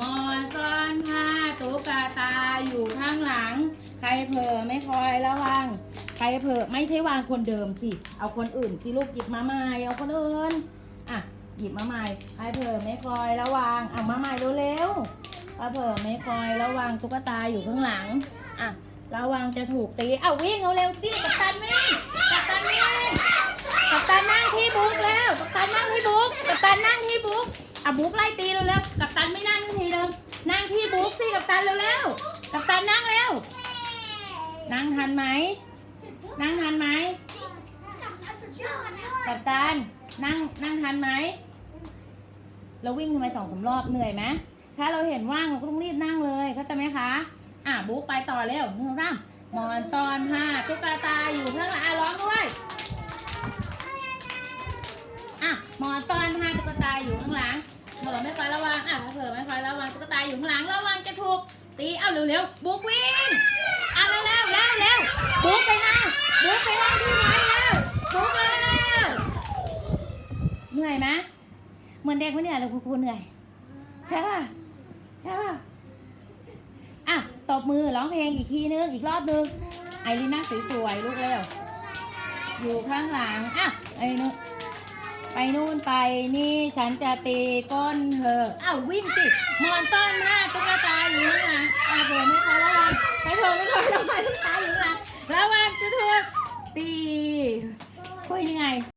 มอนซ่อนผ้าตุ๊กตาอยู่ข้างหลัง ใครเผลอไม่คอยระวัง ใครเผลอไม่ใช่วางคนเดิมสิ เอาคนอื่นสิลูกหยิบมาใหม่เอาคนอื่นอะหยิบมาใหม่ใครเผลอไม่คอยระวังอะมาใหม่เร็วๆใครเผลอไม่คอยระวังตุ๊กตาอยู่ข้างหลังอะระวังจะถูกตีเอาวิ่งเอาเร็วสิกัปตันวิ่งกัปตันวิ่งกัปตันนั่งที่บุ๊กแล้วกัปตันนั่งที่บุ๊กกัปตันนั่งที่บุ๊ก อะบุ๊กไล่ตีเร็วๆกัปตันไม่นั่งทีเดิมนั่งที่บุ๊กสิกัปตันเร็วๆกัปตันนั่งเร็ว นั่งทันไหม นั่งทันไหมกัปตันนั่งนั่งทันไหมเราวิ่งทำไมสองสามรอบเหนื่อยไหมถ้าเราเห็นว่างเราก็ต้องรีบนั่งเลยเข้าใจไหมคะ อะบุ๊กไปต่อเร็วหนึ่งสามหมอนตอนห้าตุ๊กตาอยู่ข้างหลังร้องด้วย อไม่คอยระวังอะเผลอไม่คอยระวังตุ๊กตาอยู่ข้างหลังระวังจะถูกตีเอาเร็วๆบุ๊กวิ่งอะเร็วๆเร็วเร็วบุ๊กไปนั่งบุ๊กไปนั่งที่ไหนแล้วบุ๊กเร็วเหนื่อยไหมเหมือนเด็กไม่เหนื่อยเลยคุณครูเหนื่อยใช่ป่ะใช่ป่ะอะตบมือร้องเพลงอีกทีนึงอีกรอบนึงไอรีน่าสวยๆลูกเร็วอยู่ข้างหลังอะไอ้นุ ไปนู่นไปนี่ฉันจะตีก้นเธออ้าววิ่งสิมอนต้อนหน้าตุ๊กตาอยู่ข้างหลังอะเผื่อไม่คอระวังไปเถอะไม่คอยระวังตุ๊กตาอยู่ข้างหลังระวังจะถูกตี